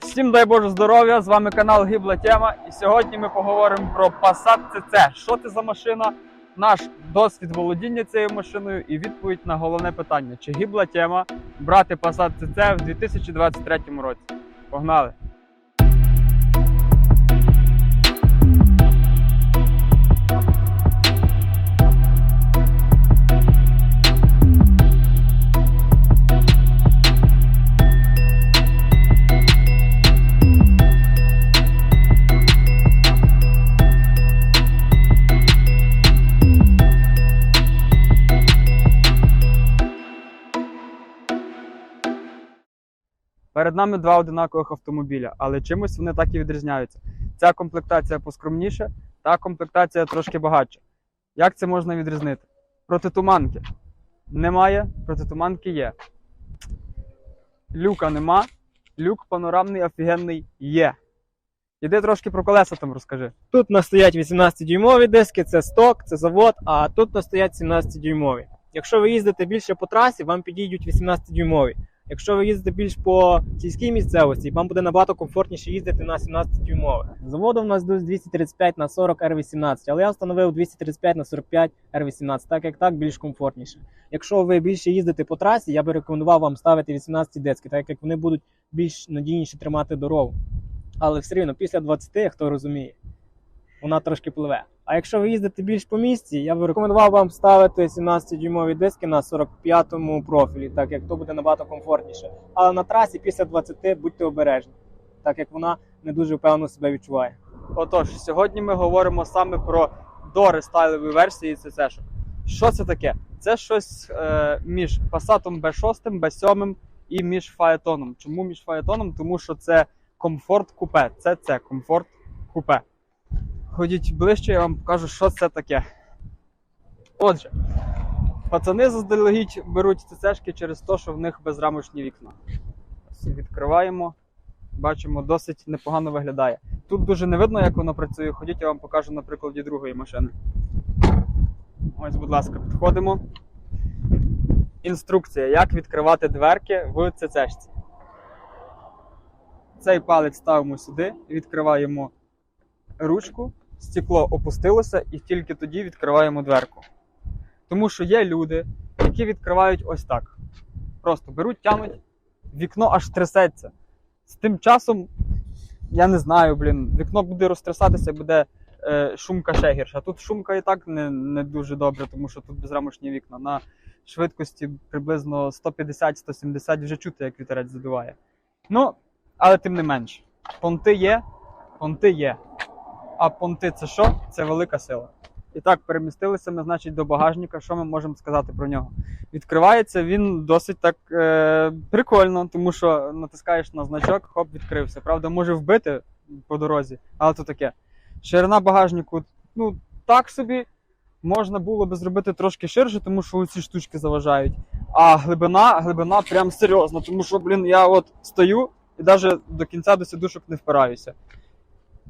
Всім дай Боже здоров'я! З вами канал Гібла Тема. І сьогодні ми поговоримо про Passat CC. Що це за машина? Наш досвід володіння цією машиною і відповідь на головне питання: чи гібла тема брати Passat CC в 2023 році? Погнали! Перед нами два одинакових автомобіля, але чимось вони так і відрізняються. Ця комплектація поскромніша, та комплектація трошки багатша. Як це можна відрізнити? Протитуманки немає, протитуманки є. Люка нема, люк панорамний офігенний є. Іди трошки про колеса там розкажи. Тут у нас стоять 18-дюймові диски, це сток, це завод, а тут у нас стоять 17-дюймові. Якщо ви їздите більше по трасі, вам підійдуть 18-дюймові. Якщо ви їздите більш по сільській місцевості, вам буде набагато комфортніше їздити на 17-дюймових. Заводу в нас йдуть 235 на 40 R18, але я встановив 235 на 45 R18, так як так більш комфортніше. Якщо ви більше їздите по трасі, я би рекомендував вам ставити 18 диски, так як вони будуть більш надійніше тримати дорогу. Але все рівно після 20, хто розуміє, вона трошки пливе. А якщо ви їздите більш по місті, я би рекомендував вам ставити 17-дюймові диски на 45-му профілі, так як то буде набагато комфортніше. Але на трасі після 20 будьте обережні, так як вона не дуже впевнено себе відчуває. Отож, сьогодні ми говоримо саме про дорестайлові версії CC. Що це таке? Це щось е, між Passat B6, B7 і між Фаетоном. Чому між Фаетоном? Тому що це комфорт купе. Це це комфорт купе. Ходіть ближче, я вам покажу, що це таке. Отже, пацани заздалегідь беруть ЦЦшки через те, що в них безрамочні вікна. Відкриваємо. Бачимо, досить непогано виглядає. Тут дуже не видно, як воно працює. Ходіть, я вам покажу на прикладі другої машини. Ось, будь ласка, підходимо. Інструкція, як відкривати дверки в ЦЦшці. Цей палець ставимо сюди, відкриваємо ручку, стекло опустилося і тільки тоді відкриваємо дверку. Тому що є люди, які відкривають ось так. Просто беруть, тянуть, вікно аж трясеться. З тим часом, я не знаю, блін, вікно буде розтрясатися, буде е, шумка ще гірша. Тут шумка і так не, не дуже добре, тому що тут безрамочні вікна. На швидкості приблизно 150-170 вже чути, як вітерець задуває. Ну, але тим не менш, понти є, понти є. А понти це що? Це велика сила. І так, перемістилися ми, значить, до багажника. Що ми можемо сказати про нього? Відкривається він досить так е, прикольно, тому що натискаєш на значок, хоп, відкрився. Правда, може вбити по дорозі, але то таке. Ширина багажнику, ну, так собі. Можна було би зробити трошки ширше, тому що ці штучки заважають. А глибина, глибина прям серйозна, тому що, блін, я от стою і навіть до кінця до сідушок не впираюся.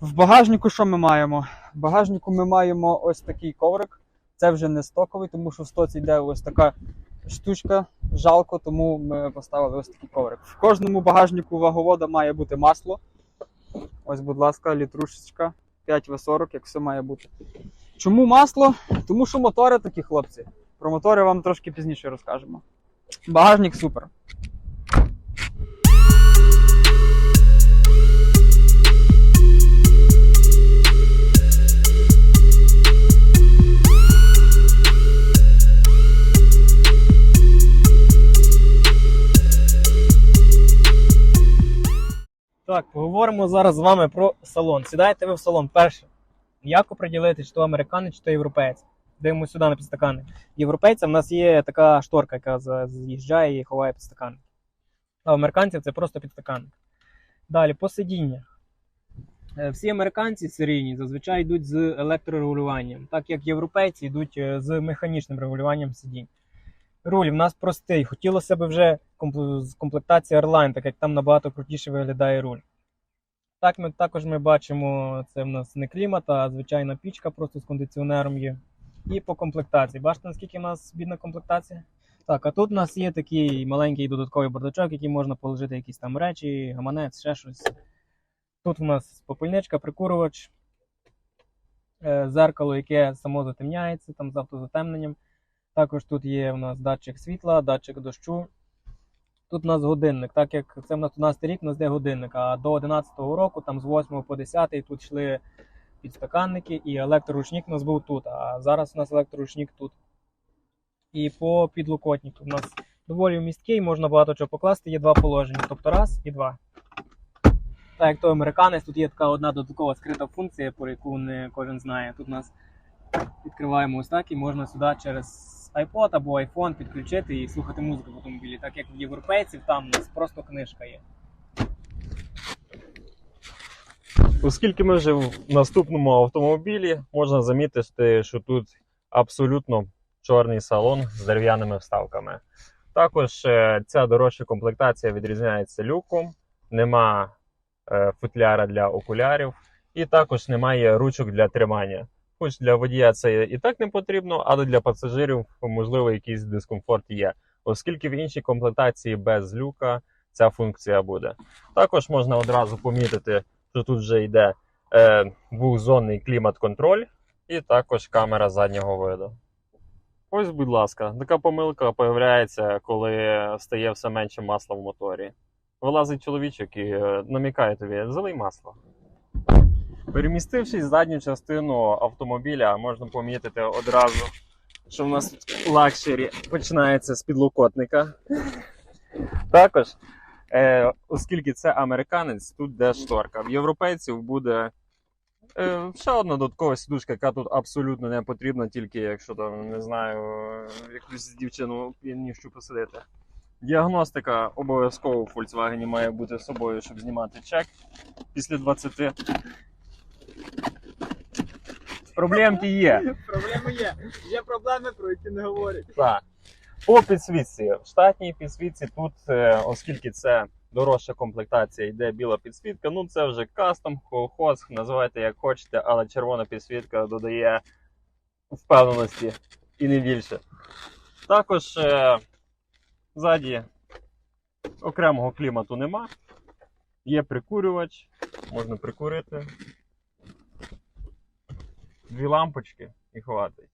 В багажнику що ми маємо? В багажнику ми маємо ось такий коврик. Це вже не стоковий, тому що в стоці йде ось така штучка. Жалко, тому ми поставили ось такий коврик. В кожному багажнику ваговода має бути масло. Ось, будь ласка, літрушечка 5В40, як все має бути. Чому масло? Тому що мотори такі хлопці. Про мотори вам трошки пізніше розкажемо. Багажник супер. Так, поговоримо зараз з вами про салон. Сідаєте ви в салон перше. Як оприділити, чи то американець, чи то європеєць? Дивимося сюди на підстаканник. Європейця в нас є така шторка, яка з'їжджає і ховає підстаканник. А у американців це просто підстаканник. Далі, по сидіннях. Е, Всі американці серійні зазвичай йдуть з електрорегулюванням, так як європейці йдуть е, з механічним регулюванням сидінь. Руль в нас простий. Хотілося б вже комплектації Airline, так як там набагато крутіше виглядає руль. Так, ми також ми бачимо, це в нас не клімат, а звичайна пічка просто з кондиціонером є. І по комплектації. Бачите, наскільки в нас бідна комплектація? Так, а тут у нас є такий маленький додатковий бардачок, який можна положити якісь там речі, гаманець, ще щось. Тут у нас попільничка, прикурювач, е, зеркало, яке само затемняється там з автозатемненням. Також тут є у нас датчик світла, датчик дощу. Тут у нас годинник, так як це в нас 12 рік, у нас де годинник, а до 11-го року, там з 8 по 10 тут йшли підстаканники і електроручник у нас був тут, а зараз у нас електроручник тут. І по підлокотнику у нас доволі вмісткий, можна багато чого покласти, є два положення, тобто раз і два. Так як то американець, тут є така одна додаткова скрита функція, про яку не кожен знає. Тут у нас відкриваємо ось так і можна сюди через iPod або iPhone підключити і слухати музику в автомобілі, так як в європейців там у нас просто книжка є. Оскільки ми вже в наступному автомобілі, можна замітити, що тут абсолютно чорний салон з дерев'яними вставками. Також е, ця дорожча комплектація відрізняється люком, нема е, футляра для окулярів, і також немає ручок для тримання. Хоч для водія це і так не потрібно, але для пасажирів, можливо, якийсь дискомфорт є, оскільки в іншій комплектації без люка ця функція буде. Також можна одразу помітити, що тут вже йде е, двохзонний клімат-контроль і також камера заднього виду. Ось, будь ласка, така помилка появляється, коли стає все менше масла в моторі. Вилазить чоловічок і е, намікає тобі, залий масло. Перемістившись задню частину автомобіля, можна помітити одразу, що в нас лакшері починається з підлокотника. Також Е, оскільки це американець, тут де шторка. В європейців буде е, ще одна додаткова сідушка, яка тут абсолютно не потрібна, тільки якщо там, не знаю, якусь дівчину п'янішу посадити. Діагностика обов'язково в Volkswagen має бути з собою, щоб знімати чек після 20. Проблемки є. Проблеми є. Є проблеми, про які не говорять. Так. По підсвітці. В штатній підсвітці тут, е, оскільки це дорожча комплектація, йде біла підсвітка. Ну це вже кастом, колхоз, називайте як хочете, але червона підсвітка додає впевненості і не більше. Також е, ззаді окремого клімату нема. Є прикурювач, можна прикурити. Дві лампочки і хватить.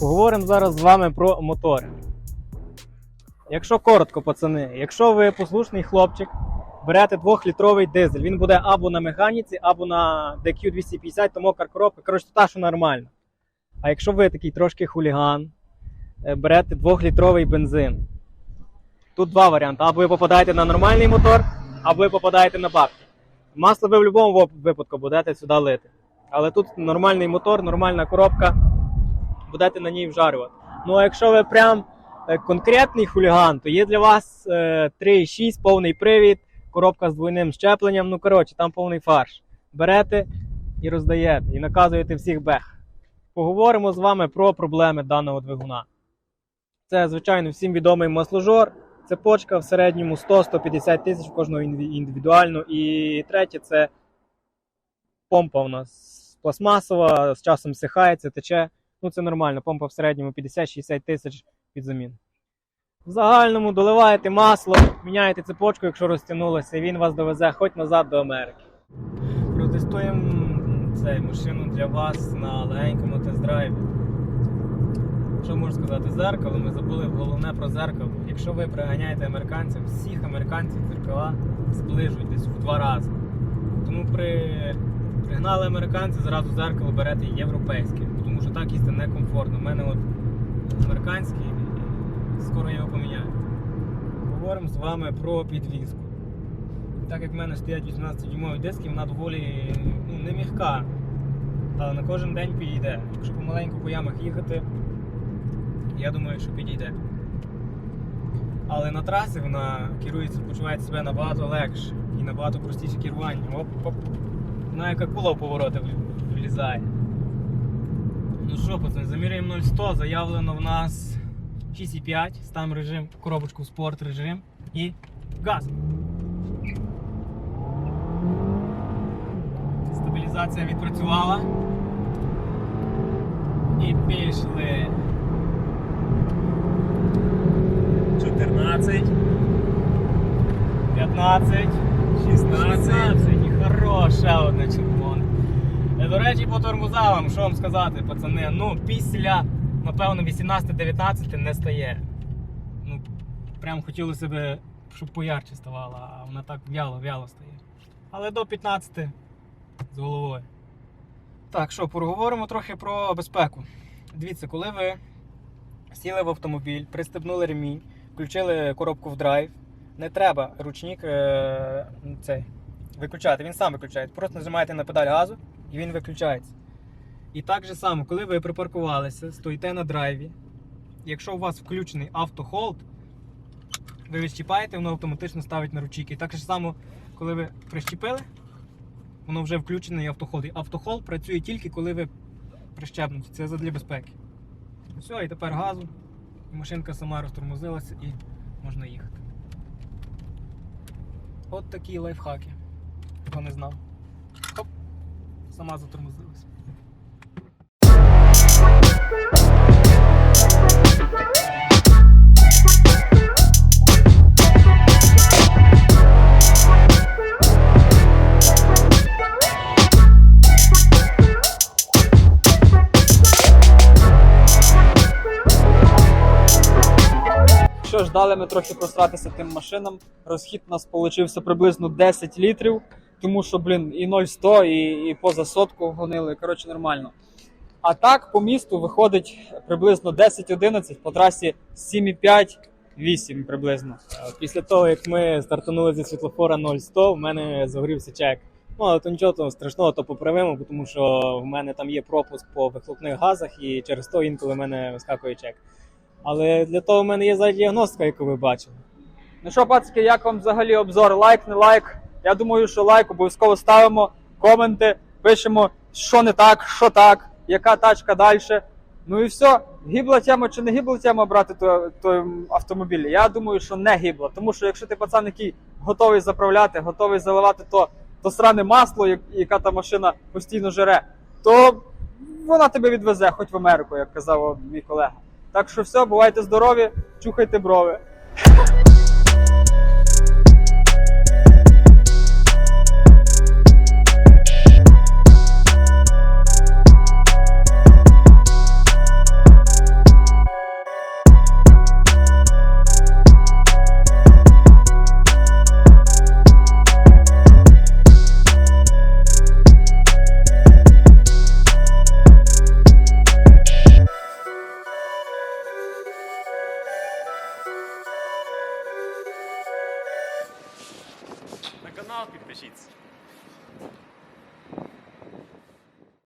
Поговоримо зараз з вами про мотори. Якщо коротко, пацани, якщо ви послушний хлопчик, берете 2-літровий дизель, він буде або на механіці, або на DQ250, то мокра коробка, коротше, та, що нормально. А якщо ви такий трошки хуліган, е, берете 2-літровий бензин. Тут два варіанти: або ви попадаєте на нормальний мотор, або ви попадаєте на бабки. Масло ви в будь-якому випадку будете сюди лити. Але тут нормальний мотор, нормальна коробка будете на ній вжарювати. Ну а якщо ви прям конкретний хуліган, то є для вас е, 3,6 повний привід, коробка з двойним щепленням. Ну коротше, там повний фарш. Берете і роздаєте, і наказуєте всіх бех. Поговоримо з вами про проблеми даного двигуна. Це, звичайно, всім відомий масложор. Цепочка в середньому 100-150 тисяч в кожного індивідуально. І третє це помпа у нас пластмасова, з часом всихається, тече. Ну, це нормально, помпа в середньому 50-60 тисяч під заміну. В загальному доливаєте масло, міняєте цепочку, якщо розтягнулося, і він вас довезе хоч назад до Америки. Протестуємо цей машину для вас на легенькому тест-драйві. Що можу сказати? Зеркало, ми забули головне про зеркало. Якщо ви приганяєте американців, всіх американців дзеркала зближують десь в два рази. Тому при пригнали американці, зразу зеркало берете європейське, тому що так їсти некомфортно. У мене от американський, скоро його поміняю. Говоримо з вами про підвізку. Так як в мене стоять 18-дюймові диски, вона доволі ну, не м'яка. Але на кожен день підійде. Якщо помаленьку по ямах їхати, я думаю, що підійде. Але на трасі вона керується, почуває себе набагато легше і набагато простіше керування. Оп-оп. Вона як акула в повороти вл- влізає. Ну що, пацани, заміряємо 0,100, заявлено в нас 6,5, ставимо режим, коробочку в спорт режим і газ. Стабілізація відпрацювала. І пішли. 14. 15. 16. І хороше одне червоне. Е, До речі, по тормозавам, що вам сказати, пацани, ну після, напевно, 18-19 не стає. Ну, прям хотілося б, щоб поярче ставало, а вона так вяло-вяло стає. Але до 15 з головою. Так, що, поговоримо трохи про безпеку. Дивіться, коли ви сіли в автомобіль, пристебнули ремінь, включили коробку в драйв, не треба ручник е, цей, виключати, він сам виключається. Просто нажимаєте на педаль газу і він виключається. І так же само, коли ви припаркувалися, стоїте на драйві, якщо у вас включений автохолд, ви відщіпаєте, воно автоматично ставить на ручки. І так же само, коли ви прищепили, воно вже включений автохолд. І автохолд працює тільки коли ви прищепнуті. Це задля безпеки. Все, і тепер газу. І машинка сама розтормозилася і можна їхати. От такі лайфхаки. Хто не знав. Хоп, сама затормозилась. Що ж, ми трохи просратися тим машинам. Розхід у нас получився приблизно 10 літрів, тому що, блін, і 0,100, і, і поза сотку гонили. Коротше, нормально. А так по місту виходить приблизно 10-11, по трасі 7,5-8 приблизно. Е, Після того, як ми стартанули зі світлофора 0100, в мене загорівся чек. Ну, але то нічого того страшного, то поправимо, тому що в мене там є пропуск по вихлопних газах, і через то інколи в мене вискакує чек. Але для того в мене є зараз діагностика, яку ви бачили. Ну що, пацки, як вам взагалі обзор? Лайк, не лайк? Я думаю, що лайк обов'язково ставимо, коменти, пишемо, що не так, що так, яка тачка далі. Ну і все. Гібла тема чи не гібла тема брати той, той автомобіль? Я думаю, що не гібла. Тому що якщо ти пацан, який готовий заправляти, готовий заливати то, то сране масло, яка та машина постійно жере, то вона тебе відвезе, хоч в Америку, як казав мій колега. Так що все, бувайте здорові, чухайте брови.